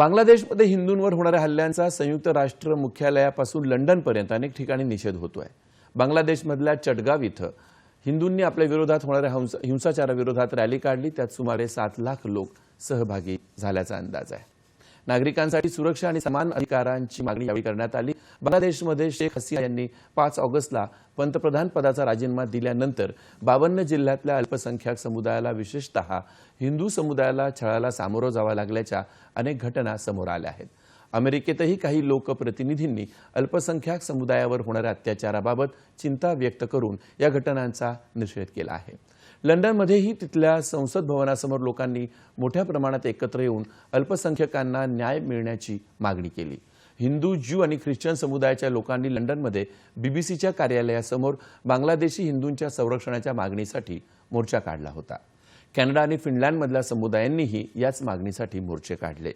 बांगलादेशमध्ये हिंदूंवर होणाऱ्या हल्ल्यांचा संयुक्त राष्ट्र मुख्यालयापासून लंडनपर्यंत अनेक ठिकाणी निषेध होतोय. बांगलादेशमधल्या चटगाव इथं हिंदूंनी आपल्या विरोधात होणाऱ्या हिंसाचाराविरोधात रॅली काढली. त्यात सुमारे सात लाख लोक सहभागी झाल्याचा अंदाज आहे. नागरिकांसाठी सुरक्षा आणि समान अधिकारांची मागणी यावेळी करण्यात आली. बांगलादेशमध्ये शेख हसीना यांनी पाच ऑगस्टला पंतप्रधान पदाचा राजीनामा दिल्यानंतर बावन्न जिल्ह्यातल्या अल्पसंख्याक समुदायाला विशेषतः हिंदू समुदायाला छळाला सामोरं जावं लागल्याच्या अनेक घटना समोर आल्या आहेत. अमेरिकेतही काही लोकप्रतिनिधींनी अल्पसंख्याक समुदायावर होणाऱ्या अत्याचाराबाबत चिंता व्यक्त करून या घटनांचा निषेध केला आहे. लंडनमध्येही तिथल्या संसद भवनासमोर लोकांनी मोठ्या प्रमाणात एकत्र येऊन अल्पसंख्यकांना न्याय मिळण्याची मागणी केली. हिंदू ज्यू आणि ख्रिश्चन समुदायाच्या लोकांनी लंडनमध्ये बीबीसीच्या कार्यालयासमोर बांगलादेशी हिंदूंच्या संरक्षणाच्या मागणीसाठी मोर्चा काढला होता. कॅनडा आणि फिनलँडमधल्या समुदायांनीही याच मागणीसाठी मोर्चे काढले.